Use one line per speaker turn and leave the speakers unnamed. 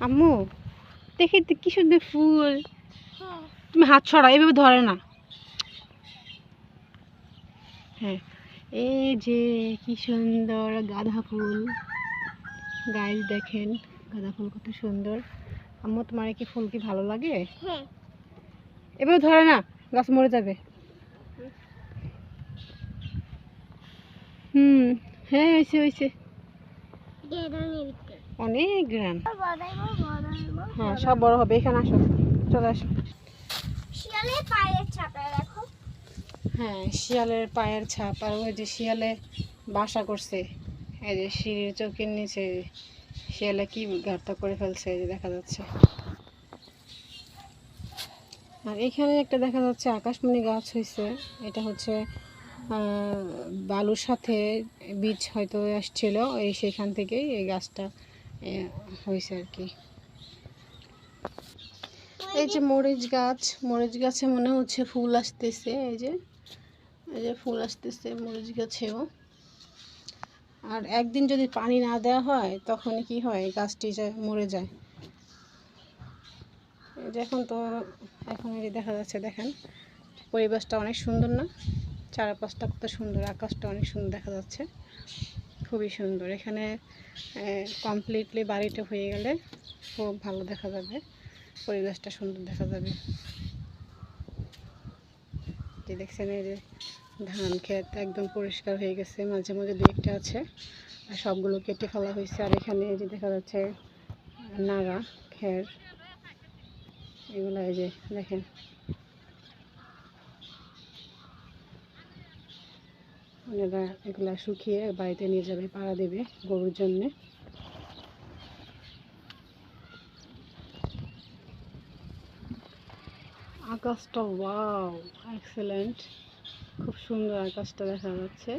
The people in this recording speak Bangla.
আম্মু দেখি কি সুন্দর ফুল।
হ্যাঁ।
তুমি হাত ছড়া এভাবে ধরে না। হ্যাঁ এই যে কি সুন্দর গাঁদা ফুল। গাইজ দেখেন গাঁদা ফুল কত সুন্দর। আম্মু তোমার কি ফুল কি ভালো লাগে?
হ্যাঁ।
এভাবে ধরে না গাছ মরে যাবে। হুম হ্যাঁ হয়েছে হয়েছে। অনেক গ্রান
বড়াইবো বড়াইবো
হ্যাঁ সব বড় হবে এখানে আসো চলে আসো।
শিয়ালে পায়ের ছাপা দেখো।
হ্যাঁ শিয়ালের পায়ের ছাপ আর ওই যে শিয়ালে বাসা করছে। এই যে সিঁড়ির চৌকির নিচে শিয়ালে কি গার্তা করে ফেলছে এই যে দেখা যাচ্ছে। আর এখানে একটা দেখা যাচ্ছে আকাশমণি গাছ হয়েছে এটা হচ্ছে আহ, বালুর সাথে বীজ হয়তো আসছিল এই সেখান থেকেই এই গাছটা হয়েছে আর কি। এই যে মরিচ গাছ, মরিচ গাছে মনে হচ্ছে ফুল আসতেছে, এই যে এই যে ফুল আসতেছে মরিচ গাছেও। আর একদিন যদি পানি না দেওয়া হয় তখন কি হয় গাছটি মরে যায়। এখন তো, এখন এই দেখা যাচ্ছে, দেখেন, পরিবেশটা অনেক সুন্দর না? চারপাশটা কত সুন্দর, আকাশটা অনেক সুন্দর দেখা যাচ্ছে। খুবই সুন্দর। এখানে কমপ্লিটলি বাড়িটা হয়ে গেলে খুব ভালো দেখা যাবে। পরিবেশটা সুন্দর দেখা যাবে। দেখছেন, এই যে ধান ক্ষেত একদম পরিষ্কার হয়ে গেছে। মাঝে মাঝে দু একটা আছে আর সবগুলো কেটে ফেলা হয়েছে। আর এখানে এই যে দেখা যাচ্ছে, নাগা, খের। এগুলো এই যে দেখেন ওনারা এগুলা শুকিয়ে বাড়িতে নিয়ে যাবে, পাড়া দেবে গরুর জন্যে। আকাশটা ওয়াও এক্সেলেন্ট খুব সুন্দর আকাশটা দেখা যাচ্ছে।